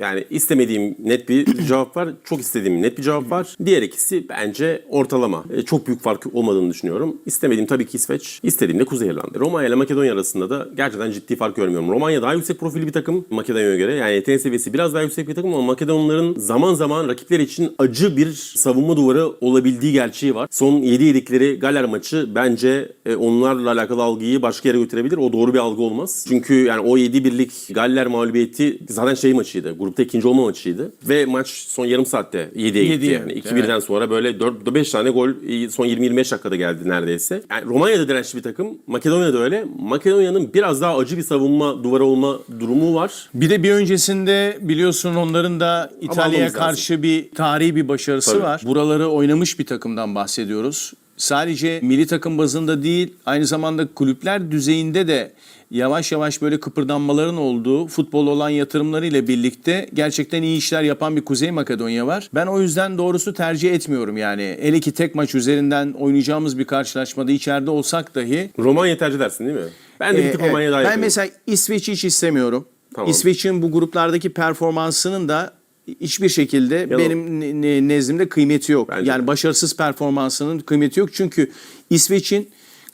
Yani istemediğim net bir cevap var. Çok istediğim net bir cevap var. Diğer ikisi bence ortalama. E, çok büyük fark olmadığını düşünüyorum. İstemediğim tabii ki İsveç. İstediğim de Kuzey İrlanda. Romanya ile Makedonya arasında da gerçekten ciddi fark görmüyorum. Romanya daha yüksek profilli bir takım Makedonya'ya göre. Yani yetenek seviyesi biraz daha yüksek bir takım ama Makedonların zaman zaman rakipler için acı bir savunma duvarı olabildiği gerçeği var. Son 7 yedikleri Galler maçı bence e, onlarla alakalı algıyı başka yere götürebilir. O doğru bir algı olmaz. Çünkü yani o 7 birlik Galler mağlubiyeti zaten şey maçıydı. Grupta ikinci olma maçıydı. Ve maç son yarım saatte 7'ye gitti yani. gitti, 2-1'den sonra böyle 4-5 tane gol son 20-25 dakikada geldi neredeyse. Yani Romanya'da dirençli bir takım. Makedonya'da öyle. Makedonya'nın biraz daha acı bir savunma duvarı olma durumu var. Bir de bir öncesinde biliyorsun onların da İtalya'ya karşı bir tarihi bir başarısı Tabii. var. Buraları oynamış bir takımdan bahsediyoruz. Sadece milli takım bazında değil, aynı zamanda kulüpler düzeyinde de yavaş yavaş böyle kıpırdanmaların olduğu futbol olan yatırımlarıyla birlikte gerçekten iyi işler yapan bir Kuzey Makedonya var. Ben o yüzden doğrusu tercih etmiyorum yani. Hele ki tek maç üzerinden oynayacağımız bir karşılaşmada içeride olsak dahi Romanya tercih edersin değil mi? Ben de bir ee, tık evet. Romanya'ya daha Ben mesela İsveç'i hiç istemiyorum. Tamam. İsveç'in bu gruplardaki performansının da hiçbir şekilde benim ne- ne- nezdimde kıymeti yok. Bence yani de. başarısız performansının kıymeti yok. Çünkü İsveç'in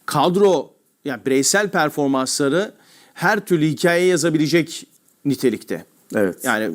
kadro yani bireysel performansları her türlü hikaye yazabilecek nitelikte. Evet. Yani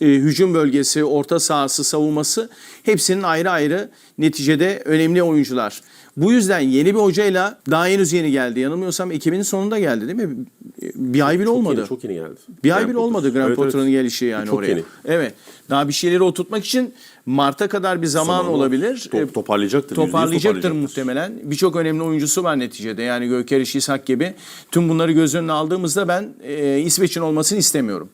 e, hücum bölgesi, orta sahası, savunması hepsinin ayrı ayrı neticede önemli oyuncular. Bu yüzden yeni bir hocayla daha henüz yeni geldi. Yanılmıyorsam Ekim'in sonunda geldi değil mi? Bir ay bile olmadı. Yeni, çok yeni geldi. bir ay Graham bile Potter. olmadı Graham Evet, evet. Potter'ın gelişi yani Çok oraya. yeni. Evet. Daha bir şeyleri oturtmak için Mart'a kadar bir zaman, Zaman var. olabilir. Top- E, toparlayacaktır, Toparlayacaktır toparlayacaktır. muhtemelen. Birçok önemli oyuncusu var neticede. Yani Gökeriş İshak gibi. Tüm bunları göz önüne aldığımızda ben e, İsveç'in olmasını istemiyorum.